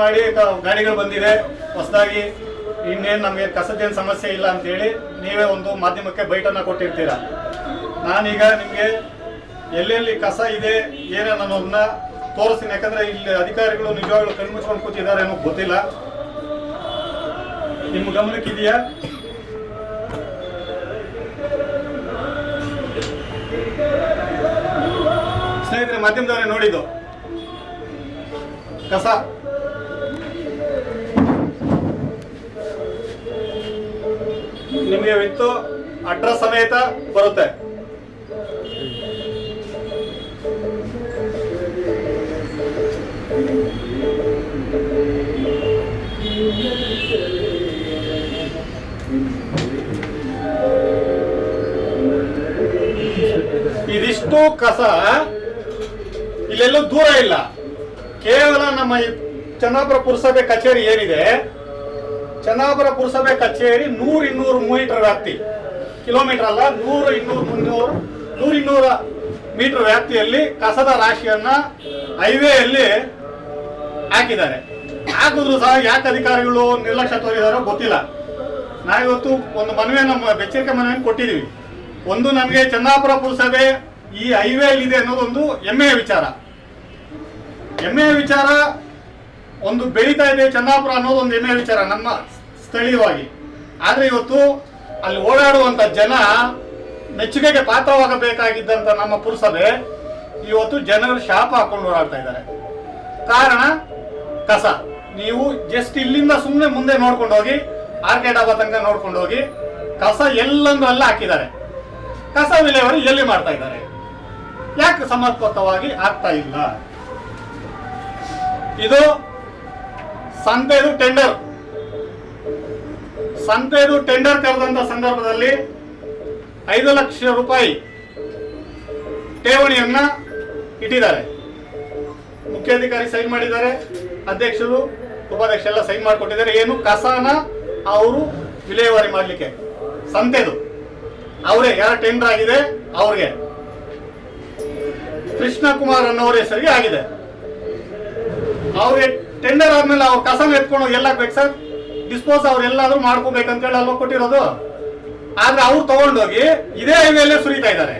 ಮಾಡಿ ಗಾಡಿಗಳು ಬಂದಿದೆ. ಹೊಸದಾಗಿ ಇನ್ನೇನು ನಮಗೆ ಕಸದೇನು ಸಮಸ್ಯೆ ಇಲ್ಲ ಅಂತೇಳಿ ನೀವೇ ಒಂದು ಮಾಧ್ಯಮಕ್ಕೆ ಬೈಟನ್ನು ಕೊಟ್ಟಿರ್ತೀರ? ನಾನೀಗ ನಿಮಗೆ ಎಲ್ಲೆಲ್ಲಿ ಕಸ ಇದೆ, ಏನೇನು ಅನ್ನೋದನ್ನ ತೋರಿಸ್ತೀನಿ. ಯಾಕಂದ್ರೆ ಇಲ್ಲಿ ಅಧಿಕಾರಿಗಳು ನಿಜವಾಗ್ಲೂ ಕಣ್ಮುಚ್ಕೊಂಡು ಕೂತಿದ್ದಾರೆ ಅನ್ನೋ ಗೊತ್ತಿಲ್ಲ. ನಿಮ್ಮ ಗಮನಕ್ಕಿದೆಯಾ? ಸ್ನೇಹಿತರೆ, ಮಾಧ್ಯಮದವರೇ ನೋಡಿದ್ದು. ಕಸ. ನಿಮಗೆ ವಿತ್ತು ಅಡ್ರೆಸ್ ಸಮೇತ ಬರುತ್ತೆ. ಇದಿಷ್ಟು ಕಸ ಇಲ್ಲೆಲ್ಲೂ ದೂರ ಇಲ್ಲ. ಕೇವಲ ನಮ್ಮ ಚನ್ನಾಪುರ ಪುರಸಭೆ ಕಚೇರಿ ಏನಿದೆ ಚನ್ನಾಪುರ ಪುರಸಭೆ ಕಚೇರಿ ನೂರ ಇನ್ನೂರು ಮೀಟರ್ ವ್ಯಾಪ್ತಿ. ಕಿಲೋಮೀಟರ್ ಅಲ್ಲ, ನೂರು ಇನ್ನೂರು ಮುನ್ನೂರು, ನೂರ ಇನ್ನೂರ ಮೀಟರ್ ವ್ಯಾಪ್ತಿಯಲ್ಲಿ ಕಸದ ರಾಶಿಯನ್ನ ಹೈವೇಯಲ್ಲಿ ಹಾಕಿದ್ದಾರೆ. ಹಾಕಿದ್ರು ಸಹ ಯಾಕೆ ಅಧಿಕಾರಿಗಳು ನಿರ್ಲಕ್ಷ್ಯ ತೋರಿದಾರೋ ಗೊತ್ತಿಲ್ಲ. ನಾವಿವತ್ತು ಒಂದು ಮನವಿಯನ್ನು ಬೆಚ್ಚರಿಕೆ ಮನವಿಯನ್ನು ಕೊಟ್ಟಿದ್ದೀವಿ ಒಂದು ನಮಗೆ ಚನ್ನಾಪುರ ಪುರಸಭೆ ಈ ಹೈವೇಯಲ್ಲಿ ಇದೆ ಅನ್ನೋದೊಂದು ಹೆಮ್ಮೆಯ ವಿಚಾರ. ಹೆಮ್ಮೆಯ ವಿಚಾರ ಒಂದು ಬೆಳೀತಾ ಇದೆ ಚನ್ನಾಪುರ ಅನ್ನೋದೊಂದು ಹೆಮ್ಮೆಯ ವಿಚಾರ. ನಮ್ಮ ಸ್ಥಳೀಯವಾಗಿ. ಆದರೆ ಇವತ್ತು ಅಲ್ಲಿ ಓಡಾಡುವಂತ ಜನ ಮೆಚ್ಚುಗೆಗೆ ಪಾತ್ರವಾಗಬೇಕಾಗಿದ್ದಂತ ನಮ್ಮ ಪುರಸಭೆ ಇವತ್ತು ಜನರು ಶಾಪ ಹಾಕೊಂಡು ಓಡಾಡ್ತಾ ಇದ್ದಾರೆ. ಕಾರಣ ಕಸ. ನೀವು ಜಸ್ಟ್ ಇಲ್ಲಿಂದ ಸುಮ್ಮನೆ ಮುಂದೆ ನೋಡ್ಕೊಂಡು ಹೋಗಿ, ಆರ್ಕೆ ಡಾಬಾ ತನಕ ನೋಡ್ಕೊಂಡು ಹೋಗಿ, ಕಸ ಎಲ್ಲಂದ್ರೂ ಅಲ್ಲ ಹಾಕಿದ್ದಾರೆ. ಕಸ ವಿಲೇವಾರಿ ಎಲ್ಲಿ ಮಾಡ್ತಾ ಇದ್ದಾರೆ? ಯಾಕೆ ಸಮರ್ಪಕವಾಗಿ ಆಗ್ತಾ ಇಲ್ಲ? ಇದು ಸಂತೆದು ಟೆಂಡರ್ ಸಂತೆದು ಟೆಂಡರ್ ಕರೆದಂತ ಸಂದರ್ಭದಲ್ಲಿ ಐದು ಲಕ್ಷ ರೂಪಾಯಿ ಠೇವಣಿಯನ್ನ ಇಟ್ಟಿದ್ದಾರೆ. ಮುಖ್ಯಾಧಿಕಾರಿ ಸೈನ್ ಮಾಡಿದ್ದಾರೆ, ಅಧ್ಯಕ್ಷರು ಉಪಾಧ್ಯಕ್ಷ ಎಲ್ಲ ಸೈನ್ ಮಾಡಿಕೊಟ್ಟಿದ್ದಾರೆ. ಏನು ಕಸಾನ ಅವರು ವಿಲೇವಾರಿ ಮಾಡಲಿಕ್ಕೆ, ಸಂತೆದು. ಅವರೇ, ಯಾರ ಟೆಂಡರ್ ಆಗಿದೆ, ಅವ್ರಿಗೆ. ಕೃಷ್ಣ ಕುಮಾರ್ ಅನ್ನೋರ ಹೆಸರಿಗೆ ಆಗಿದೆ. ಅವ್ರಿಗೆ ಟೆಂಡರ್ ಆದ್ಮೇಲೆ ಅವ್ರು ಕಸನ ಎತ್ಕೊಂಡು ಎಲ್ಲ ಬೇಕು ಸರ್? ಡಿಸ್ಪೋಸ್ ಅವ್ರು ಮಾಡ್ಕೋಬೇಕಂತ ಹೇಳಿ ಅಲ್ವಾ ಕೊಟ್ಟಿರೋದು? ಆದ್ರೆ ಅವ್ರು ತಗೊಂಡೋಗಿ ಇದೇ ಹೈವೇಲೆ ಸುರಿತಾ ಇದ್ದಾರೆ.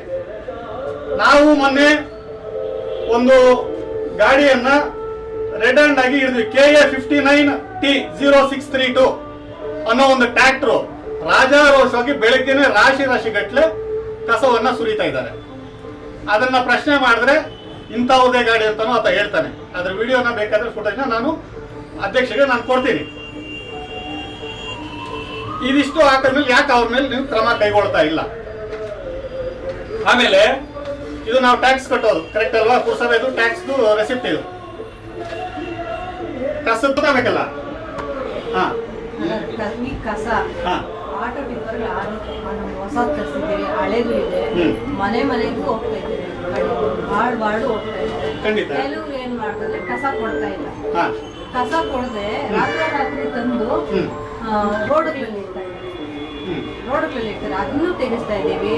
ನಾವು ಮೊನ್ನೆ ಒಂದು ಗಾಡಿಯನ್ನ ರೆಡ್ ಹ್ಯಾಂಡ್ ಆಗಿ ಹಿಡಿದ್ವಿ K A fifty nine T zero six three two ಅನ್ನೋ ಒಂದು ಟ್ರ್ಯಾಕ್ಟರ್ ರಾಜಾರೋಷವಾಗಿ ಬೆಳಗ್ಗೆನೆ ರಾಶಿ ರಾಶಿ ಗಟ್ಲೆ ಕಸವನ್ನ ಸುರಿತಾ ಇದ್ದಾರೆ. ಅದನ್ನ ಪ್ರಶ್ನೆ ಮಾಡಿದ್ರೆ ಇಂಥವುದೇ ಗಾಡಿ ಅಂತಾನು ಆತ ಹೇಳ್ತಾನೆ. ಅದ್ರ ವಿಡಿಯೋನ ಬೇಕಾದ್ರೆ ಫುಟೇಜ್ನ ನಾನು ಅಧ್ಯಕ್ಷರಿಗೆ ನಾನು ಕೊಡ್ತೀನಿ. ಇದಿಷ್ಟು ಹಾಕಿದ್ಮೇಲೆ ಯಾಕೆ ಅವ್ರ ಮೇಲೆ ನೀವು ಕ್ರಮ ಕೈಗೊಳ್ತಾ ಇಲ್ಲ? ಆಮೇಲೆ ಇದು ನಾವು ಟ್ಯಾಕ್ಸ್ ಕಟ್ಟೋದು ಕರೆಕ್ಟ್ ಅಲ್ವಾ? ಪುರಸಭೆದು ಟ್ಯಾಕ್ಸ್ ರೆಸಿಪ್ಟ್ ಇದು. ಕಸದ ಗೊತ್ತಾಗಬೇಕಲ್ಲ ಹಾ. ಕಸ ಹಾ. ಆಟೋ ಟಿಪ್ಪರ್ ಹೊಸ ತರಿಸಿದ್ದೀವಿ ಹಳೇದು ಇದೆ. ಮನೆ ಮನೆಗೂ ಹೋಗ್ತಾ ಇದ್ದಾರೆ. ವಾರ್ಡ್ ವಾರ್ಡು ಹೋಗ್ತಾ ಖಂಡಿತ. ಕೆಲವ್ರು ಏನ್ ಮಾಡ್ತಾರೆ ಕಸ ಕೊಡ್ತಾ ಇಲ್ಲ. ಹಾ. ಕಸ ಕೊಡದೆ ರಾತ್ರಿ ರಾತ್ರಿ ತಂದು ರೋಡ್ಗಳಲ್ಲಿ ಹ್ಮ್. ರೋಡ್ಗಳಲ್ಲಿ ಇರ್ತಾರೆ. ಅದನ್ನು ತೆಗೆಸ್ತಾ ಇದ್ದೀವಿ.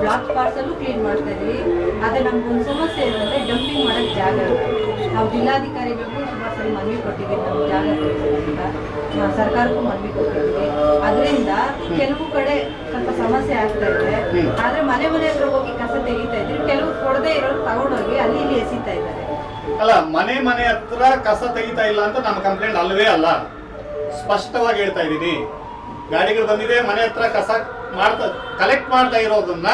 ಬ್ಲಾಕ್ ಪಾರ್ಸಲ್ಲೂ ಕ್ಲೀನ್ ಮಾಡ್ತಾ ಇದೀವಿ ಆದ್ರೆ ನಮ್ಗೊಂದು ಸಮಸ್ಯೆ ಏನಂದ್ರೆ ಡಂಪಿಂಗ್ ಮಾಡಕ್ ಜಾಗ ನಾವು ಜಿಲ್ಲಾಧಿಕಾರಿಗಳಿಗೂ ಸುಮಾರು ಸರಿ ಮನವಿ ಕೊಟ್ಟಿದ್ದೀವಿ. ನಮ್ಗೆ ಜಾಗ ಸರ್ಕಾರಕ್ಕೂ ಮನವಿ ಕೊಟ್ಟಿದ್ದೀವಿ. ಅದರಿಂದ ಕೆಲವು ಕಡೆ ಸ್ವಲ್ಪ ಸಮಸ್ಯೆ ಆಗ್ತಾ ಇದೆ. ಆದ್ರೆ ಮನೆ ಮನೆ ಹತ್ರ ಹೋಗಿ ಕಸ ತೆಗಿತಾ ಇದ್ದೀವಿ. ಕೆಲವು ಕೊಡದೆ ಇರೋರು ತಗೊಂಡೋಗಿ ಅಲ್ಲಿ ಇಲ್ಲಿ ಎಸಿತಾ ಇದ್ದಾರೆ. ಅಲ್ಲ ಮನೆ ಮನೆ ಹತ್ರ ಕಸ ತೆಗಿತಾ ಇಲ್ಲ ಅಂತ ನಮ್ಮ ಕಂಪ್ಲೇಂಟ್ ಅಲ್ಲವೇ ಅಲ್ಲ. ಸ್ಪಷ್ಟವಾಗಿ ಹೇಳ್ತಾ ಇದ್ದೀನಿ. ಗಾಡಿಗಳು ಬಂದಿದೆ, ಮನೆ ಹತ್ರ ಕಸ ಮಾಡ್ತಾ ಕಲೆಕ್ಟ್ ಮಾಡ್ತಾ ಇರೋದನ್ನ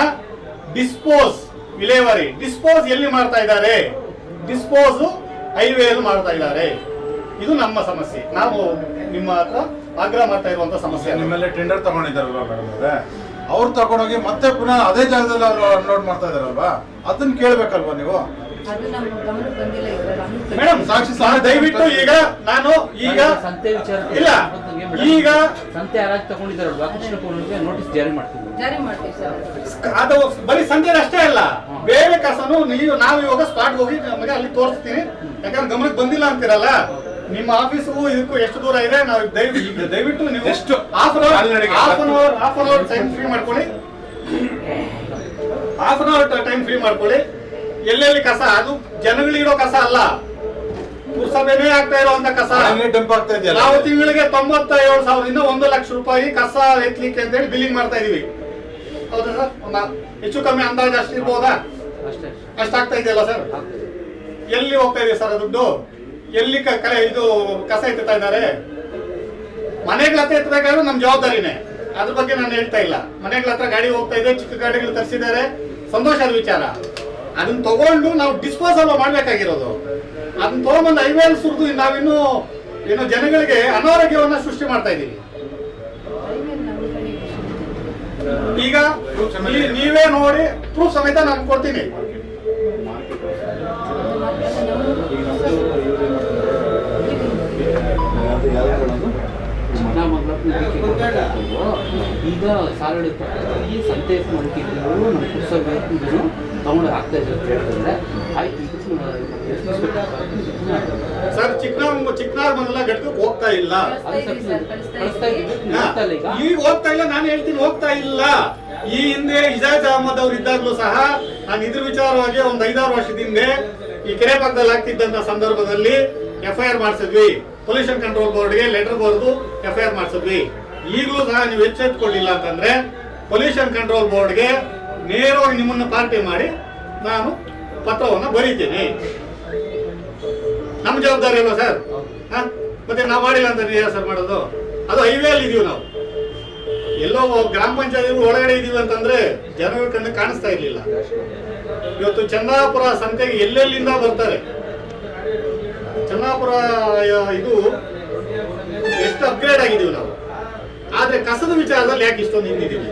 ಡಿಸ್ಪೋಸ್ ವಿಲೇವರಿ ಡಿಸ್ಪೋಸ್ ಎಲ್ಲಿ ಮಾಡ್ತಾ ಇದ್ದಾರೆ? ಡಿಸ್ಪೋಸ್ ಹೈವೇಯಲ್ಲಿ ಮಾಡ್ತಾ ಇದ್ದಾರೆ. ಇದು ನಮ್ಮ ಸಮಸ್ಯೆ. ನಾವು ನಿಮ್ಮ ಹತ್ರ ಆಗ್ರಹ ಮಾಡ್ತಾ ಇರುವಂತ ಸಮಸ್ಯೆ. ನಿಮ್ಮಲ್ಲಿ ಟೆಂಡರ್ ತಗೊಂಡಿದ್ದಾರಲ್ವಾ ಮೇಡಮ್ ಅವರೇ? ಅವ್ರು ತಗೊಂಡೋಗಿ ಮತ್ತೆ ಪುನಃ ಅದೇ ಜಾಗದಲ್ಲಿ ಅವರು ಅನ್ಲೋಡ್ ಮಾಡ್ತಾ ಇದಾರಲ್ವಾ ಅದನ್ನ ಕೇಳ್ಬೇಕಲ್ವಾ ನೀವು? ಅದು ನಮ್ಮ ಗಮನಕ್ಕೆ ಬಂದಿಲ್ಲ ಇದ್ರಲ್ಲಿ ಮೇಡಮ್ ಸಾಕ್ಷಿ ಸಹ ದಯವಿಟ್ಟು ಈಗ ನಾನು ಈಗ ಸಂತೆ ವಿಚಾರ ಇಲ್ಲ. ಈಗ ಸಂತೆ ಹರಾಜು ತಗೊಂಡಿದ್ದಾರಲ್ವಾ ಕೃಷ್ಣಪ್ಪನಿಗೆ ನೋಟಿಸ್ ಜಾರಿ ಮಾಡ್ತೀವಿ ಜಾರಿ ಮಾಡ್ತೀವಿ ಸರ್. ಅದು ಬರೀ ಸಂತೆ ಅಷ್ಟೇ ಅಲ್ಲ. ಬೇರೆ ಕಸನು ನೀವು ನಾವು ಇವಾಗ ಸ್ಪಾಟ್ ಹೋಗಿ ನಮಗೆ ಅಲ್ಲಿ ತೋರಿಸ್ತೀನಿ. ಯಾಕಂದ್ರೆ ಗಮನಕ್ಕೆ ಬಂದಿಲ್ಲ ಅಂತೀರಲ್ಲ? ನಿಮ್ಮ ಆಫೀಸ್ಗೂ ಇದಕ್ಕೂ ಎಷ್ಟು ದೂರ ಇದೆ? ನಾವು ದಯವಿಟ್ಟು ದಯವಿಟ್ಟು ನೀವು ಎಷ್ಟು? Half an hour half an hour half an hour time free ಮಾಡ್ಕೊಳ್ಳಿ. Half an hour time free ಮಾಡ್ಕೊಳ್ಳಿ. ಎಲ್ಲೆಲ್ಲಿ ಕಸ? ಅದು ಜನಗಳಿಡೋ ಕಸ ಅಲ್ಲ. ಪುರಸಭೆನೇ ಆಗ್ತಾ ಇರುವಂತ ಕಸ. ಡಂಪ್ ಆಗ್ತಾ ಇದೆಯಲ್ಲ? ನಾವು ತಿಂಗಳಿಗೆ ತೊಂಬತ್ತ ಏಳು ಸಾವಿರದಿಂದ ಒಂದು ಲಕ್ಷ ರೂಪಾಯಿ ಕಸ ಎತ್ತಲಿಕ್ಕೆ ಅಂತೇಳಿ ಬಿಲ್ಲಿಂಗ್ ಮಾಡ್ತಾ ಇದೀವಿ. ಹೌದಾ ಸರ್? ಒಂದು ಹೆಚ್ಚು ಕಮ್ಮಿ ಅಂದಾಜು ಅಷ್ಟಿರ್ಬೋದಾ ಅಷ್ಟೇ. ಅಷ್ಟಾಗ್ತಾ ಇದೆಯಲ್ಲ ಸರ್? ಎಲ್ಲಿ ಹೋಗ್ತಾ ಇದೆ ಸರ್ ದುಡ್ಡು? ಎಲ್ಲಿ ಇದು ಕಸ ಎತ್ತುತ್ತಾ ಇದ್ದಾರೆ? ಮನೆಗಳ ಹತ್ರ ಎತ್ತಬೇಕಾದ್ರೂ ನಮ್ ಜವಾಬ್ದಾರಿನೇ. ಅದ್ರ ಬಗ್ಗೆ ನಾನು ಹೇಳ್ತಾ ಇಲ್ಲ. ಮನೆಗಳ ಹತ್ರ ಗಾಡಿ ಹೋಗ್ತಾ ಇದೆ ಚಿಕ್ಕ ಗಾಡಿಗಳು ತರಿಸಿದ್ದಾರೆ. ಸಂತೋಷದ ವಿಚಾರ. ಅದನ್ನ ತಗೊಂಡು ನಾವು ಡಿಸ್ಪೋಸಲ್ ಮಾಡ್ಬೇಕಾಗಿರೋದು. ಅದನ್ನ ತಗೊಂಡ್ಬಂದು ಐವೇಲ್ ಸುರಿದು ನಾವಿನ್ನು ಏನು ಜನಗಳಿಗೆ ಅನಾರೋಗ್ಯವನ್ನ ಸೃಷ್ಟಿ ಮಾಡ್ತಾ ಇದ್ದೀವಿ. ಈಗ ನೀವೇ ನೋಡಿ ಪ್ರೂಫ್ ಸಮೇತ ನಾನು ಕೊಡ್ತೀನಿ. ಈಗ ಸಾಲಡಿ ಈ ಸಂತೆ ಮಾಡ್ತಿದ್ರು ನಮ್ಮ ಪುಸ್ತಕ ತಗೊಂಡು ಹಾಕ್ತಾ ಇದ್ರು ಅಂತ ಹೇಳ್ತಿದ್ರೆ ಆಯ್ತು? ಸರ್ ಚಿಕ್ಕ ಚಿಕ್ಕನಾರ್ ಘಟಕಕ್ಕೆ ಹೋಗ್ತಾ ಇಲ್ಲ. ಈಗ. ಹೋಗ್ತಾ ಇಲ್ಲ ನಾನು ಹೇಳ್ತೀನಿ ಹೋಗ್ತಾ ಇಲ್ಲ. ಈ ಹಿಂದೆ ಇಜಾಜ್ ಅಹಮದ್ ಅವ್ರು ಇದ್ದಾಗ್ಲೂ ಸಹ ನಾನು ಇದ್ರ ವಿಚಾರವಾಗಿ ಒಂದು ಐದಾರು ವರ್ಷದ ಹಿಂದೆ ಈ ಕೆರೆ ಪಕ್ಕದಲ್ಲಿ ಆಗ್ತಿದ್ದಂತ ಸಂದರ್ಭದಲ್ಲಿ ಎಫ್ ಐ ಆರ್ ಮಾಡಿಸಿದ್ವಿ ಪೊಲ್ಯೂಷನ್ ಕಂಟ್ರೋಲ್ ಬೋರ್ಡ್ಗೆ ಲೆಟರ್ ಬರೆದು ಎಫ್ ಐ ಆರ್ ಮಾಡಿಸಿದ್ವಿ. ಈಗಲೂ ಸಹ ನೀವು ಎಚ್ಚೆತ್ಕೊಳ್ಳಿಲ್ಲ ಅಂತಂದ್ರೆ ಪೊಲ್ಯೂಷನ್ ಕಂಟ್ರೋಲ್ ಬೋರ್ಡ್ಗೆ ನೇರವಾಗಿ ನಿಮ್ಮನ್ನು ಪಾರ್ಟಿ ಮಾಡಿ ನಾನು ಪತ್ರವನ್ನು ಬರೀತೀನಿ. ನಮ್ಮ ಜವಾಬ್ದಾರಿ ಅಲ್ವಾ ಸರ್? ಮತ್ತೆ ನಾವು ಮಾಡಿಲ್ಲ ಅಂತ ನೀವು ಸರ್ ಮಾಡೋದು? ಅದು ಹೈವೇ ಅಲ್ಲಿ ಇದೀವಿ ನಾವು. ಎಲ್ಲೋ ಗ್ರಾಮ ಪಂಚಾಯತ್ ಒಳಗಡೆ ಇದೀವಿ ಅಂತಂದ್ರೆ ಜನಗಳ ಕಣ್ಣು ಕಾಣಿಸ್ತಾ ಇರ್ಲಿಲ್ಲ. ಇವತ್ತು ಚಂದಾಪುರ ಸಂತೆಗೆ ಎಲ್ಲೆಲ್ಲಿಂದ ಬರ್ತಾರೆ? ಚನ್ನಾಪುರ ಇದು ಎಷ್ಟು ಅಪ್ಗ್ರೇಡ್ ಆಗಿದ್ದೀವಿ ನಾವು. ಆದ್ರೆ ಕಸದ ವಿಚಾರದಲ್ಲಿ ಯಾಕೆ ಇಷ್ಟೊಂದು ಹಿಂದಿದ್ದೀವಿ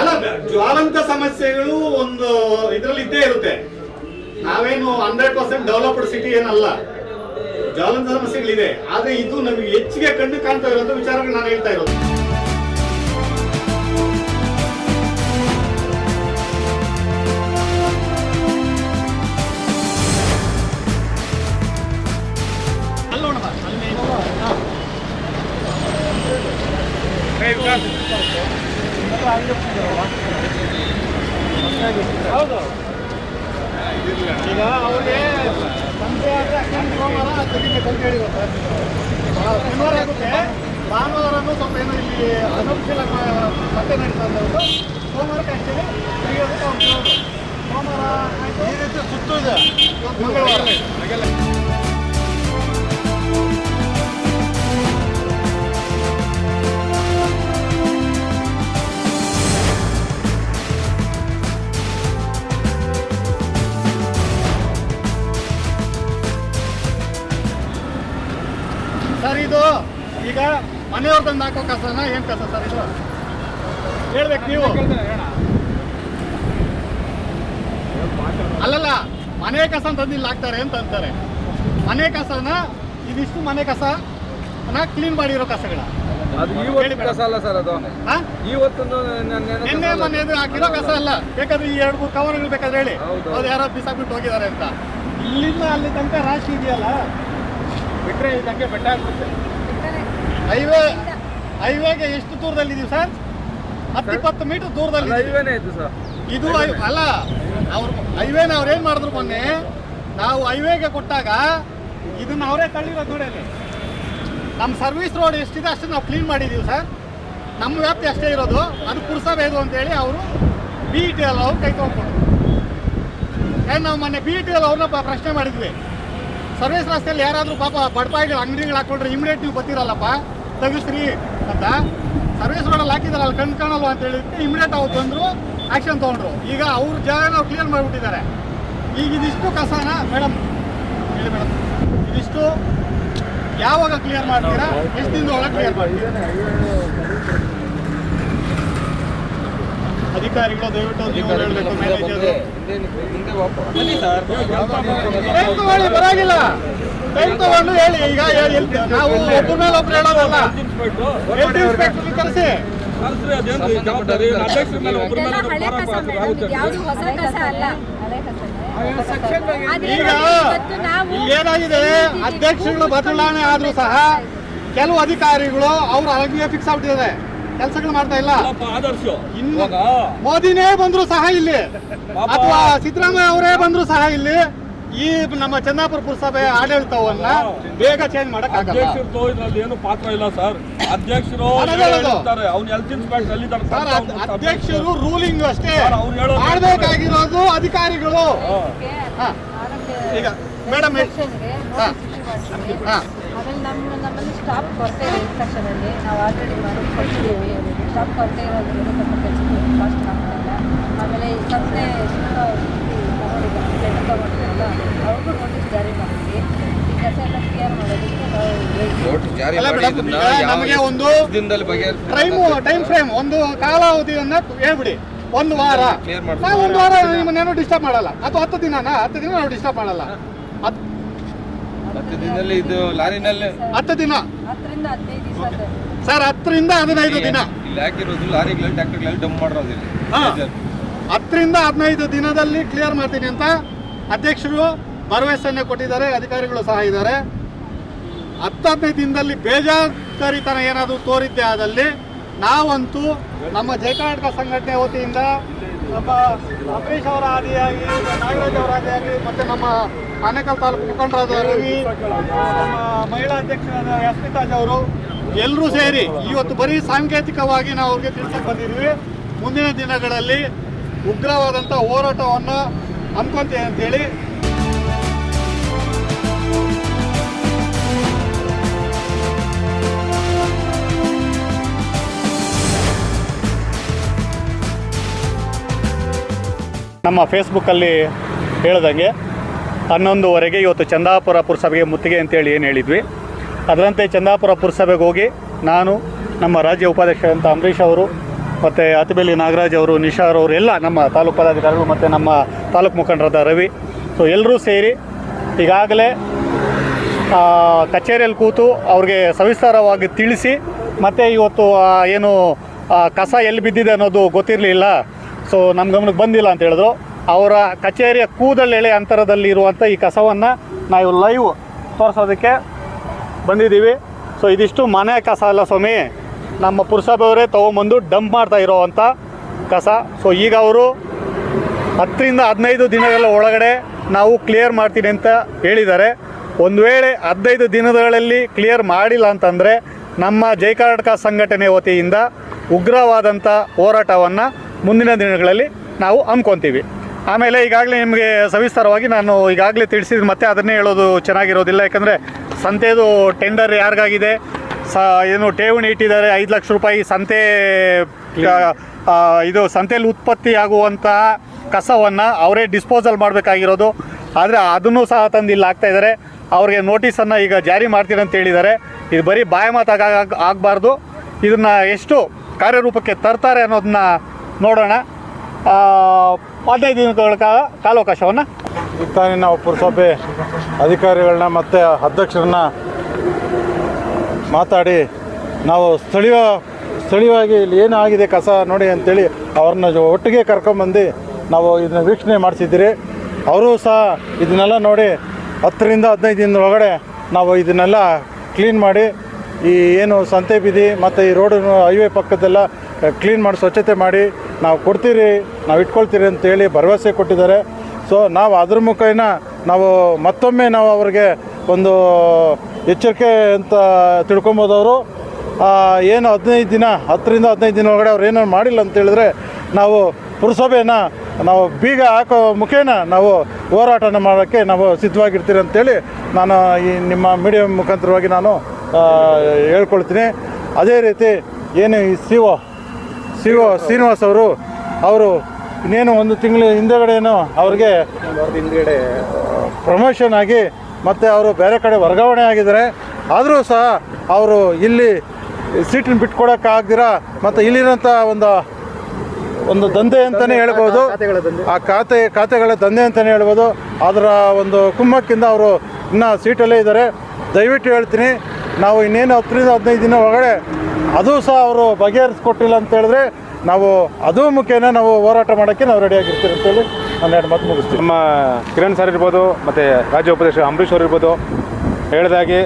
ಅಲ್ಲ ಜ್ವಾಲಂತ ಸಮಸ್ಯೆಗಳು ಒಂದು ಇದರಲ್ಲಿ ಇದ್ದೇ ಇರುತ್ತೆ. ನಾವೇನು ಹಂಡ್ರೆಡ್ ಪರ್ಸೆಂಟ್ ಡೆವಲಪ್ಡ್ ಸಿಟಿ ಏನಲ್ಲ. ಜ್ವಾಲಂತ ಸಮಸ್ಯೆಗಳಿದೆ. ಆದ್ರೆ ಇದು ನಮಗೆ ಹೆಚ್ಚಿಗೆ ಕಣ್ಣು ಕಾಣ್ತಾ ಇರುವಂತ ವಿಚಾರಗಳು ನಾನು ಹೇಳ್ತಾ ಇರೋದು. ಹೌದು ಈಗ ಅವ್ರಿಗೆ ಸಂತೆ ಆದರೆ ಸೋಮವಾರ ಅಂತ ಹೇಳಿದ್ರು ಸರ್ ಶನಿವಾರ ಆಗುತ್ತೆ ಸ್ವಲ್ಪ ಏನೋ ಇಲ್ಲಿ ಅನುಕೂಲ ಮತ್ತೆ ನಡೀತಾ ಇದ್ದವರು ಸೋಮವಾರಕ್ಕೆ ಆಕ್ಚುಲಿ ತೆಗಿಯೋದಕ್ಕೆ ಅವ್ರು. ಸೋಮವಾರ ಈ ರೀತಿ ಸುತ್ತು ಇದೆ ಸರ್ ಇದು ಈಗ ಮನೆಯವ್ರ ತಂದು ಹಾಕೋ ಕಸನ ಏನ್ ಕಸ ಸರ್ ಇದು? ಹೇಳ್ಬೇಕು ನೀವು. ಅಲ್ಲಲ್ಲ ಮನೆ ಕಸ ತಂದು ಇಲ್ಲಿ ಹಾಕ್ತಾರೆ ಅಂತ ಅಂತಾರೆ. ಮನೆ ಕಸನ ಇದಿಷ್ಟು ಮನೆ ಕಸ ಕ್ಲೀನ್ ಮಾಡಿರೋ ಕಸಗಳ. ಕಸ ಅಲ್ಲ ಸರ್ ಅದು. ಹಾ? ಇವತ್ತು ನೆನ್ನೆ ಮನೆಯದು ಹಾಕಿರೋ ಕಸ ಅಲ್ಲ. ಬೇಕಾದ್ರೆ ಈ ಎರಡು ಮೂರು ಕವರ್ಗಳು ಬೇಕಾದ್ರೆ ಹೇಳಿ. ಅವ್ರು ಯಾರೋ ಬಿಸಾಕ್ಬಿಟ್ಟು ಹೋಗಿದ್ದಾರೆ ಅಂತ. ಇಲ್ಲಿಂದ ಅಲ್ಲಿ ತನಕ ರಾಶಿ ಇದೆಯಲ್ಲ. ಬಿಟ್ರೆ ಇದಂಗೆ ಬೆಟ್ಟ ಆಗ್ಬಿಡುತ್ತೆ. ಹೈವೇ ಹೈವೇಗೆ ಎಷ್ಟು ದೂರದಲ್ಲಿ ಇದೀವಿ ಸರ್? ಹತ್ತು ಇಪ್ಪತ್ತು ಮೀಟರ್ ದೂರದಲ್ಲಿ. ಹೈವೇನೇ ಇತ್ತು ಸರ್. ಇದು ಅಲ್ಲ ಅವ್ರು ಹೈವೇನ ಅವ್ರು ಏನ್ ಮಾಡಿದ್ರು ಮೊನ್ನೆ? ನಾವು ಹೈವೇಗೆ ಕೊಟ್ಟಾಗ ಇದನ್ನ ಅವರೇ ತಳ್ಳಿರೋದು ನೋಡಿ ಅಲ್ಲಿ. ನಮ್ಮ ಸರ್ವಿಸ್ ರೋಡ್ ಎಷ್ಟಿದೆ ಅಷ್ಟು ನಾವು ಕ್ಲೀನ್ ಮಾಡಿದೀವಿ ಸರ್. ನಮ್ಮ ವ್ಯಾಪ್ತಿ ಅಷ್ಟೇ ಇರೋದು. ಅದು ಪುರಸಭೆ ಅಂತ ಅಂತೇಳಿ ಅವರು ಬಿ ಟಿ ಎಲ್ ಅವ್ರು ಕೈ ತೊಗೊಂಡ್ಕೊಟ್ರು ಏನು ನಾವು ಮೊನ್ನೆ ಬಿ ಟಿ ಎಲ್ ಅವ್ರನ್ನ ಪ್ರಶ್ನೆ ಮಾಡಿದ್ವಿ. ಸರ್ವಿಸ್ ರಸ್ತೆಯಲ್ಲಿ ಯಾರಾದರೂ ಪಾಪ ಬಡಪಾಯಿಗಳು ಅಂಗಡಿಗಳು ಹಾಕೊಂಡ್ರೆ ಇಮಿಡಿಯೇಟ್ ನೀವು ಬರ್ತಿರಲ್ಲಪ್ಪ? ತೆಗಿಸ್ರಿ ಅಂತ. ಸರ್ವಿಸ್ ರೋಡಲ್ಲಿ ಅಲ್ಲಿ ಕಣ್ ಕಾಣಲ್ವ ಅಂತ ಹೇಳಿದ್ರೆ ಇಮಿಡಿಯೇಟ್ ಅವ್ರು ಬಂದರು ಆ್ಯಕ್ಷನ್ ತೊಗೊಂಡ್ರು. ಈಗ ಅವ್ರ ಜಾಗ ನಾವು ಕ್ಲಿಯರ್ ಮಾಡಿಬಿಟ್ಟಿದ್ದಾರೆ. ಈಗ ಇದಿಷ್ಟು ಕಸನ ಮೇಡಮ್ ಹೇಳಿ ಮೇಡಮ್ ಇದಿಷ್ಟು ಯಾವಾಗ ಕ್ಲಿಯರ್ ಮಾಡ್ತೀರಾ? ಎಷ್ಟು ದಿನದೊಳಗೆ ಕ್ಲಿಯರ್ ಮಾಡ್ತೀರಾ? ಅಧಿಕಾರಿಗಳು ದಯವಿಟ್ಟು ನೀವು ಹೇಳ್ಬೇಕು ಮ್ಯಾನೇಜರ್ ಟೈಮ್ ತಗೊಂಡು ಹೇಳಿ ಈಗ ನಾವು ಒಬ್ಬರ ಮೇಲೆ ಒಬ್ರು ಹೇಳೋದಲ್ಲ. ಇನ್ಸ್ಪೆಕ್ಟರ್? ಕರೆಸಿ? ಯಾವುದು ಹೊಸ ಕಸ ಅಲ್ಲ. ಈಗ ಏನಾಗಿದೆ? ಅಧ್ಯಕ್ಷಗಳು ಬದಲಾವಣೆ ಆದ್ರೂ ಸಹ ಕೆಲವು ಅಧಿಕಾರಿಗಳು ಅವ್ರ ಅಲ್ಲಿಗೆ ಫಿಕ್ಸ್ ಆಗ್ಬಿಟ್ಟಿದೆ ಕೆಲಸಗಳು ಮಾಡ್ತಾ ಇಲ್ಲ. ಆದರ್ಶ. ಇನ್ನು ಇವಾಗ ಮೋದಿನೇ ಬಂದ್ರು ಸಹ ಇಲ್ಲಿ. ಅಥವಾ ಸಿದ್ದರಾಮಯ್ಯ ಅವರೇ ಬಂದ್ರು ಸಹ ಇಲ್ಲಿ. ಈ ನಮ್ಮ ಚಂದಾಪುರ ಪುರಸಭೆ ಆಡಳಿತವನ್ನ ಬೇಗ ಚೇಂಜ್ ಮಾಡಕ್ ಇದ್ರಲ್ಲಿ ಏನು ಪಾತ್ರ ಇಲ್ಲ ಸರ್. ಅಧ್ಯಕ್ಷರು ಅವ್ನು ಹೆಲ್ತ್ ಇನ್ಸ್ಪೆಕ್ಟರ್ ಅಲ್ಲಿ ಅಧ್ಯಕ್ಷರು ರೂಲಿಂಗ್ ಅಷ್ಟೇ. ಮಾಡಬೇಕಾಗಿರೋದು ಅವ್ರು ಹೇಳೋದು ಆಡ್ಬೇಕಾಗಿರೋದು ಅಧಿಕಾರಿಗಳು. ಹಾ. ಈಗ ಮೇಡಮ್ ಹಾ. ಆಮೇಲೆ ನಮ್ಮ ನಮ್ಮಲ್ಲಿ ಸ್ಟಾಫ್ ಕೊರತೆ ಇದೆ ಇನ್ಸ್ಟ್ರಕ್ಷನಲ್ಲಿ ನಾವು ಆಲ್ರೆಡಿ ಮಾಡಿ ಕೊಟ್ಟಿದ್ದೀವಿ. ಸ್ಟಾಫ್ ಕೊರತೆ ಇರೋದ್ರಿಂದ ಸ್ವಲ್ಪ ಕೆಲಸ ಫಾಸ್ಟ್ ಆಗ್ತಾಯಿಲ್ಲ ಆಮೇಲೆ ಈ ಸಂಸ್ಥೆ ತಗೊಂಡಿದ್ದಲ್ಲ ಅವ್ರಿಗೂ ನೋಟಿಸ್ ಜಾರಿ ಮಾಡಿದ್ವಿ. ಈ ಕೆಲಸ ಎಲ್ಲ ಕ್ಲಿಯರ್ ಮಾಡೋದಕ್ಕೆ ನಾವು ನಮಗೆ ಒಂದು ದಿನದಲ್ಲಿ ಟೈಮ್ ಟೈಮ್ ಫ್ರೇಮ್ ಒಂದು ಕಾಲಾವಧಿಯನ್ನ ಹೇಳ್ಬಿಡಿ. ಒಂದು ವಾರ. ನಾವು ಒಂದು ವಾರ ನಿಮ್ಮನ್ನೇನು ಡಿಸ್ಟರ್ಬ್ ಮಾಡಲ್ಲ. ಅಥವಾ ಹತ್ತು ದಿನನಾ? ಹತ್ತು ದಿನ ನಾವು ಡಿಸ್ಟರ್ಬ್ ಮಾಡಲ್ಲ. ಹತ್- ಹತ್ತು ದಿನದಲ್ಲಿ ಇದು ಲಾರಿನಲ್ಲೇ. ಹತ್ತು ದಿನ? ಹತ್ತರಿಂದ ಹದಿನೈದು ದಿವಸ ಸರ್ ಹತ್ತರಿಂದ ಹದಿನೈದು ದಿನ? ಇಲ್ಲಿ ಹಾಕಿರೋದು ಲಾರಿಗಳಲ್ಲಿ ಟ್ರ್ಯಾಕ್ಟರ್ಗಳಲ್ಲಿ ಡಂಪ್ ಮಾಡಿರೋದು ಇಲ್ಲಿ. ಹಾ. ಹತ್ತರಿಂದ ಹದಿನೈದು ದಿನದಲ್ಲಿ ಕ್ಲಿಯರ್ ಮಾಡ್ತೀನಿ ಅಂತ ಅಧ್ಯಕ್ಷರು ಭರವಸೆಯನ್ನು ಕೊಟ್ಟಿದ್ದಾರೆ ಅಧಿಕಾರಿಗಳು ಸಹ ಇದ್ದಾರೆ. ಹತ್ತು ಹದಿನೈದು ದಿನದಲ್ಲಿ ಬೇಜಾರಿತನ ಏನಾದರೂ ತೋರಿದ್ದೆ ಆದಲ್ಲಿ ನಾವಂತೂ ನಮ್ಮ ಜೈಕಾಟಕ ಸಂಘಟನೆ ವತಿಯಿಂದ ನಮ್ಮ ಅಂಬರೀಷ್ ಅವರ ಆದಿಯಾಗಿ ನಾಗರಾಜ್ ಅವರ ಆದಿಯಾಗಿ ಮತ್ತು ನಮ್ಮ ಆನೇಕಲ್ ತಾಲೂಕು ಮುಖಂಡರಾದ ರವಿ, ನಮ್ಮ ಮಹಿಳಾ ಅಧ್ಯಕ್ಷರಾದ ಯಸ್ಮಿತಾಜ್ ಅವರು ಎಲ್ಲರೂ ಸೇರಿ ಇವತ್ತು ಬರೀ ಸಾಂಕೇತಿಕವಾಗಿ ನಾವು ಅವ್ರಿಗೆ ತಿಳಿಸಿ ಬಂದಿದ್ವಿ ಮುಂದಿನ ದಿನಗಳಲ್ಲಿ ಉಗ್ರವಾದಂಥ ಹೋರಾಟವನ್ನು ಅನ್ಕೊಂತೀವಿ ಅಂತೇಳಿ ನಮ್ಮ ಫೇಸ್ಬುಕ್ಕಲ್ಲಿ ಹೇಳ್ದಂಗೆ ಹನ್ನೊಂದುವರೆಗೆ ಇವತ್ತು ಚಂದಾಪುರ ಪುರಸಭೆಗೆ ಮುತ್ತಿಗೆ ಅಂತೇಳಿ ಏನು ಹೇಳಿದ್ವಿ. ಅದರಂತೆ ಚಂದಾಪುರ ಪುರಸಭೆಗೆ ಹೋಗಿ ನಾನು, ನಮ್ಮ ರಾಜ್ಯ ಉಪಾಧ್ಯಕ್ಷರಂತ ಅಂಬರೀಷ್ ಅವರು, ಮತ್ತು ಅತಿಬೇಲಿ ನಾಗರಾಜ್ ಅವರು, ನಿಶಾರ್ ಅವರು, ಎಲ್ಲ ನಮ್ಮ ತಾಲೂಕು ಪದಾಧಿಕಾರಿಗಳು ಮತ್ತು ನಮ್ಮ ತಾಲೂಕು ಮುಖಂಡರಾದ ರವಿ. ಸೊ ಎಲ್ಲರೂ ಸೇರಿ ಈಗಾಗಲೇ ಕಚೇರಿಯಲ್ಲಿ ಕೂತು ಅವ್ರಿಗೆ ಸವಿಸ್ತಾರವಾಗಿ ತಿಳಿಸಿ, ಮತ್ತು ಇವತ್ತು ಏನು ಕಸ ಎಲ್ಲಿ ಬಿದ್ದಿದೆ ಅನ್ನೋದು ಗೊತ್ತಿರಲಿಲ್ಲ. ಸೊ ನಮ್ಮ ಗಮನಕ್ಕೆ ಬಂದಿಲ್ಲ ಅಂತ ಹೇಳಿದ್ರು. ಅವರ ಕಚೇರಿಯ ಕೂದಲೆಳೆ ಅಂತರದಲ್ಲಿ ಇರುವಂಥ ಈ ಕಸವನ್ನು ನಾವು ಲೈವ್ ತೋರಿಸೋದಕ್ಕೆ ಬಂದಿದ್ದೀವಿ. ಸೊ ಇದಿಷ್ಟು ಮನೆ ಕಸ ಅಲ್ಲ ಸ್ವಾಮಿ. ನಮ್ಮ ಪುರಸಭೆಯವರೇ ತೊಗೊಂಬಂದು ಡಂಪ್ ಮಾಡ್ತಾ ಇರೋವಂಥ ಕಸ. ಸೊ ಈಗ ಅವರು ಹತ್ತರಿಂದ ಹದಿನೈದು ದಿನಗಳ ಒಳಗಡೆ ನಾವು ಕ್ಲಿಯರ್ ಮಾಡ್ತೀನಿ ಅಂತ ಹೇಳಿದ್ದಾರೆ. ಒಂದು ವೇಳೆ ಹದಿನೈದು ದಿನಗಳಲ್ಲಿ ಕ್ಲಿಯರ್ ಮಾಡಿಲ್ಲ ಅಂತಂದರೆ ನಮ್ಮ ಜೈ ಕರ್ನಾಟಕ ಸಂಘಟನೆ ವತಿಯಿಂದ ಉಗ್ರವಾದಂಥ ಹೋರಾಟವನ್ನು ಮುಂದಿನ ದಿನಗಳಲ್ಲಿ ನಾವು ಹಮ್ಮಿಕೊತೀವಿ. ಆಮೇಲೆ ಈಗಾಗಲೇ ನಿಮಗೆ ಸವಿಸ್ತಾರವಾಗಿ ನಾನು ಈಗಾಗಲೇ ತಿಳಿಸಿದ ಮತ್ತೆ ಅದನ್ನೇ ಹೇಳೋದು ಚೆನ್ನಾಗಿರೋದಿಲ್ಲ. ಯಾಕಂದರೆ ಸಂತೆದು ಟೆಂಡರ್ ಯಾರಿಗಾಗಿದೆ? ಸ, ಏನು ಠೇವಣಿ ಇಟ್ಟಿದ್ದಾರೆ, ಐದು ಲಕ್ಷ ರೂಪಾಯಿ ಸಂತೆ ಇದು ಸಂತೆಯಲ್ಲಿ ಉತ್ಪತ್ತಿ ಆಗುವಂಥ ಕಸವನ್ನು ಅವರೇ ಡಿಸ್ಪೋಸಲ್ ಮಾಡಬೇಕಾಗಿರೋದು. ಆದರೆ ಅದನ್ನು ಸಹ ತಂದು ಇಲ್ಲಿ ಹಾಕ್ತಾ ಇದ್ದಾರೆ. ಅವ್ರಿಗೆ ನೋಟಿಸನ್ನು ಈಗ ಜಾರಿ ಮಾಡ್ತೀನಿ ಅಂತ ಹೇಳಿದ್ದಾರೆ. ಇದು ಬರೀ ಬಾಯ ಮಾತಾಗ ಆಗಬಾರ್ದು. ಇದನ್ನು ಎಷ್ಟು ಕಾರ್ಯರೂಪಕ್ಕೆ ತರ್ತಾರೆ ಅನ್ನೋದನ್ನ ನೋಡೋಣ. ಹದಿನೈದು ದಿನಗಳ ಕಾಲ ಕಾಲಾವಕಾಶವನ್ನು ತಾನೇ ನಾವು ಪುರಸಭೆ ಅಧಿಕಾರಿಗಳನ್ನ ಮತ್ತು ಅಧ್ಯಕ್ಷರನ್ನ ಮಾತಾಡಿ ನಾವು ಸ್ಥಳೀಯ ಸ್ಥಳೀಯವಾಗಿ ಇಲ್ಲಿ ಏನಾಗಿದೆ ಕಸ ನೋಡಿ ಅಂತೇಳಿ ಅವ್ರನ್ನ ಒಟ್ಟಿಗೆ ಕರ್ಕೊಂಬಂದು ನಾವು ಇದನ್ನ ವೀಕ್ಷಣೆ ಮಾಡಿಸಿದ್ದೀರಿ. ಅವರು ಸಹ ಇದನ್ನೆಲ್ಲ ನೋಡಿ ಹತ್ತರಿಂದ ಹದಿನೈದು ದಿನದ ಒಳಗಡೆ ನಾವು ಇದನ್ನೆಲ್ಲ ಕ್ಲೀನ್ ಮಾಡಿ ಈ ಏನು ಸಂತೆ ಬೀದಿ ಮತ್ತು ಈ ರೋಡ್ ಹೈವೇ ಪಕ್ಕದೆಲ್ಲ ಕ್ಲೀನ್ ಮಾಡಿ ಸ್ವಚ್ಛತೆ ಮಾಡಿ ನಾವು ಕೊಡ್ತೀರಿ, ನಾವು ಇಟ್ಕೊಳ್ತೀರಿ ಅಂತೇಳಿ ಭರವಸೆ ಕೊಟ್ಟಿದ್ದಾರೆ. ಸೊ ನಾವು ಅದ್ರ ಮುಖೇನ ನಾವು ಮತ್ತೊಮ್ಮೆ ನಾವು ಅವ್ರಿಗೆ ಒಂದು ಎಚ್ಚರಿಕೆ ಅಂತ ತಿಳ್ಕೊಬೋದು ಅವರು. ಏನು ಹದಿನೈದು ದಿನ, ಹತ್ತರಿಂದ ಹದಿನೈದು ದಿನ ಒಳಗಡೆ ಅವ್ರು ಏನೋ ಮಾಡಿಲ್ಲ ಅಂತ ಹೇಳಿದ್ರೆ ನಾವು ಪುರಸಭೆನ ನಾವು ಬೀಗ ಹಾಕೋ ಮುಖೇನ ನಾವು ಹೋರಾಟನ ಮಾಡೋಕ್ಕೆ ನಾವು ಸಿದ್ಧವಾಗಿರ್ತೀರಿ ಅಂತೇಳಿ ನಾನು ಈ ನಿಮ್ಮ ಮೀಡಿಯಾ ಮುಖಾಂತರವಾಗಿ ನಾನು ಹೇಳ್ಕೊಳ್ತೀನಿ. ಅದೇ ರೀತಿ ಏನು ಈ C O C O Srinivas ಅವರು ಅವರು ಇನ್ನೇನು ಒಂದು ತಿಂಗಳ ಹಿಂದೆಗಡೆನೋ ಅವ್ರಿಗೆ ಪ್ರಮೋಷನ್ ಆಗಿ ಮತ್ತು ಅವರು ಬೇರೆ ಕಡೆ ವರ್ಗಾವಣೆ ಆಗಿದ್ದಾರೆ. ಆದರೂ ಸಹ ಅವರು ಇಲ್ಲಿ ಸೀಟನ್ನು ಬಿಟ್ಕೊಡೋಕ್ಕಾಗ್ದಿರ ಮತ್ತು ಇಲ್ಲಿರೋಂಥ ಒಂದು ಒಂದು ದಂಧೆ ಅಂತಲೇ ಹೇಳ್ಬೋದು. ಆ ಖಾತೆ ಖಾತೆಗಳ ದಂಧೆ ಅಂತಲೇ ಹೇಳ್ಬೋದು. ಅದರ ಒಂದು ಕುಮ್ಮಕ್ಕಿಂದ ಅವರು ಇನ್ನೂ ಸೀಟಲ್ಲೇ ಇದ್ದಾರೆ. ದಯವಿಟ್ಟು ಹೇಳ್ತೀನಿ ನಾವು ಇನ್ನೇನು ಹತ್ತರಿಂದ ಹದಿನೈದು ದಿನ ಒಳಗಡೆ ಅದು ಸಹ ಅವರು ಬಗೆಹರಿಸ್ಕೊಟ್ಟಿಲ್ಲ ಅಂತ ಹೇಳಿದ್ರೆ ನಾವು ಅದು ಮುಖೇನ ನಾವು ಹೋರಾಟ ಮಾಡೋಕ್ಕೆ ನಾವು ರೆಡಿಯಾಗಿರ್ತೀವಿ ಅಂತೇಳಿ ನಾನು ಎರಡು ಮಾತು ಮುಗಿಸ್ತೀವಿ ನಮ್ಮ ಕಿರಣ್ ಸರ್ ಇರ್ಬೋದು, ಮತ್ತು ರಾಜ್ಯ ಉಪಾಧ್ಯಕ್ಷ ಅಂಬರೀಶ್ ಅವರು ಇರ್ಬೋದು, ಹೇಳಿದಾಗೆ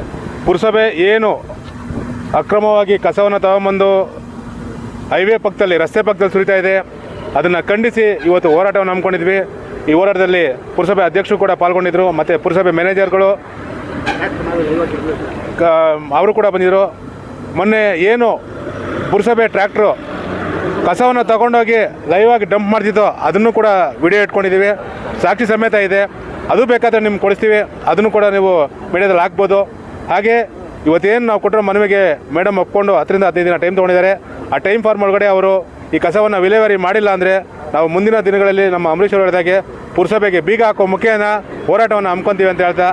ಪುರಸಭೆ ಏನು ಅಕ್ರಮವಾಗಿ ಕಸವನ್ನು ತಗೊಂಬಂದು ಹೈವೇ ಪಕ್ಕದಲ್ಲಿ, ರಸ್ತೆ ಪಕ್ಕದಲ್ಲಿ ಸುರಿತಾ ಇದೆ, ಅದನ್ನು ಖಂಡಿಸಿ ಇವತ್ತು ಹೋರಾಟವನ್ನು ಹಮ್ಮಿಕೊಂಡಿದ್ವಿ. ಈ ಹೋರಾಟದಲ್ಲಿ ಪುರಸಭೆ ಅಧ್ಯಕ್ಷರು ಕೂಡ ಪಾಲ್ಗೊಂಡಿದ್ದರು ಮತ್ತು ಪುರಸಭೆ ಮ್ಯಾನೇಜರ್ಗಳು ಅವರು ಕೂಡ ಬಂದಿದ್ದರು ಮೊನ್ನೆ ಏನು ಪುರಸಭೆ ಟ್ರ್ಯಾಕ್ಟ್ರು ಕಸವನ್ನು ತಗೊಂಡೋಗಿ ಲೈವ್ ಆಗಿ ಡಂಪ್ ಮಾಡ್ತಿದ್ದೋ ಅದನ್ನು ಕೂಡ ವಿಡಿಯೋ ಇಟ್ಕೊಂಡಿದ್ದೀವಿ. ಸಾಕ್ಷಿ ಸಮೇತ ಇದೆ. ಅದು ಬೇಕಾದರೆ ನಿಮ್ಗೆ ಕೊಡಿಸ್ತೀವಿ. ಅದನ್ನು ಕೂಡ ನೀವು ಮೀಡಿಯಾದಲ್ಲಿ ಹಾಕ್ಬೋದು. ಹಾಗೆ ಇವತ್ತೇನು ನಾವು ಕೊಟ್ಟಿರೋ ಮನವಿಗೆ ಮೇಡಮ್ ಒಪ್ಕೊಂಡು ಹತ್ತರಿಂದ ಹದಿನೈದು ದಿನ ಟೈಮ್ ತೊಗೊಂಡಿದ್ದಾರೆ. ಆ ಟೈಮ್ ಫಾರ್ಮ್ ಒಳಗಡೆ ಅವರು ಈ ಕಸವನ್ನು ವಿಲೇವಾರಿ ಮಾಡಿಲ್ಲ ಅಂದರೆ ನಾವು ಮುಂದಿನ ದಿನಗಳಲ್ಲಿ ನಮ್ಮ ಅಂಬರೀಷ್ ಹೇಳಿದಾಗೆ ಪುರಸಭೆಗೆ ಬೀಗ ಹಾಕೋ ಮುಖೇನ ಹೋರಾಟವನ್ನು ಹಮ್ಕೊತೀವಿ ಅಂತ ಹೇಳ್ತಾ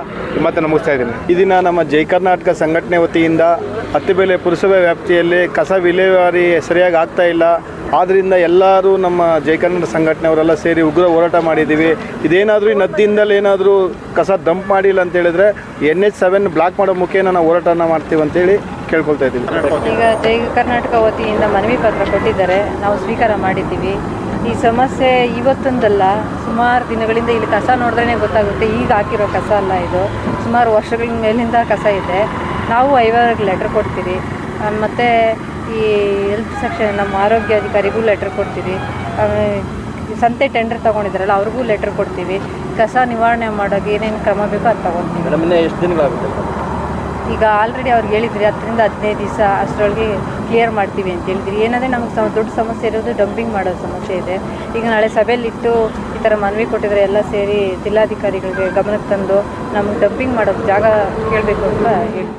ಮತ್ತೆ ನಮಗಿಸ್ತಾ ಇದ್ದೀನಿ. ಈ ದಿನ ನಮ್ಮ ಜೈ ಕರ್ನಾಟಕ ಸಂಘಟನೆ ವತಿಯಿಂದ ಹತ್ತಿಬೆಲೆ ಪುರಸಭೆ ವ್ಯಾಪ್ತಿಯಲ್ಲಿ ಕಸ ವಿಲೇವಾರಿ ಸರಿಯಾಗಿ ಆಗ್ತಾ ಇಲ್ಲ. ಆದ್ದರಿಂದ ಎಲ್ಲರೂ ನಮ್ಮ ಜೈ ಕರ್ನಾಟಕ ಸಂಘಟನೆಯವರೆಲ್ಲ ಸೇರಿ ಉಗ್ರ ಹೋರಾಟ ಮಾಡಿದ್ದೀವಿ. ಇದೇನಾದರೂ ಈ ನದಿಯಿಂದಲೇ ಏನಾದರೂ ಕಸ ದಂಪ್ ಮಾಡಿಲ್ಲ ಅಂತ ಹೇಳಿದ್ರೆ ಎನ್ ಎಚ್ ಸೆವೆನ್ ಬ್ಲಾಕ್ ಮಾಡೋ ಮುಖೇನ ನಾವು ಹೋರಾಟನ ಮಾಡ್ತೀವಿ ಅಂತೇಳಿ ಕೇಳ್ಕೊಳ್ತಾ ಇದ್ದೀವಿ. ಈಗ ಜೈ ಕರ್ನಾಟಕ ವತಿಯಿಂದ ಮನವಿ ಪತ್ರ ಕೊಟ್ಟಿದ್ದಾರೆ. ನಾವು ಸ್ವೀಕಾರ ಮಾಡಿದ್ದೀವಿ. ಈ ಸಮಸ್ಯೆ ಇವತ್ತೊಂದಲ್ಲ ಸುಮಾರು ದಿನಗಳಿಂದ ಇಲ್ಲಿ ಕಸ ನೋಡಿದ್ರೇ ಗೊತ್ತಾಗುತ್ತೆ ಈಗ ಹಾಕಿರೋ ಕಸ ಅಲ್ಲ ಇದು. ಸುಮಾರು ವರ್ಷಗಳ ಮೇಲಿಂದ ಕಸ ಇದೆ. ನಾವು ಐವರಿಗೆ ಲೆಟ್ರ್ ಕೊಡ್ತೀವಿ. ಆ, ಮತ್ತು ಈ ಹೆಲ್ತ್ ಸೆಕ್ಷನ್ ನಮ್ಮ ಆರೋಗ್ಯ ಅಧಿಕಾರಿಗೂ ಲೆಟ್ರ್ ಈ ಸಂತೆ ಟೆಂಡರ್ ತೊಗೊಂಡಿದ್ದಾರಲ್ಲ ಅವ್ರಿಗೂ ಲೆಟ್ರ್ ಕೊಡ್ತೀವಿ. ಕಸ ನಿವಾರಣೆ ಮಾಡೋಕೆ ಏನೇನು ಕ್ರಮ ಬೇಕೋ ಅದು ತೊಗೊಳ್ತೀವಿ ಎಷ್ಟು ದಿನಗಳಾಗುತ್ತೆ? ಈಗ ಆಲ್ರೆಡಿ ಅವ್ರಿಗೆ ಹೇಳಿದ್ರಿ ಹತ್ತರಿಂದ ಹದಿನೈದು ದಿವಸ ಅಷ್ಟರೊಳಗೆ ಕ್ಲಿಯರ್ ಮಾಡ್ತೀವಿ ಅಂತ ಹೇಳಿದ್ರಿ. ಏನಂದರೆ ನಮಗೆ ದೊಡ್ಡ ಸಮಸ್ಯೆ ಇರೋದು ಡಂಪಿಂಗ್ ಮಾಡೋ ಸಮಸ್ಯೆ ಇದೆ. ಈಗ ನಾಳೆ ಸಭೆಯಲ್ಲಿಟ್ಟು ಈ ಥರ ಮನವಿ ಕೊಟ್ಟಿದ್ರೆ ಎಲ್ಲ ಸೇರಿ ಜಿಲ್ಲಾಧಿಕಾರಿಗಳಿಗೆ ಗಮನಕ್ಕೆ ತಂದು ನಮ್ಗೆ ಡಂಪಿಂಗ್ ಮಾಡೋದು ಜಾಗ ಕೇಳಬೇಕು ಅಂತ ಹೇಳಿ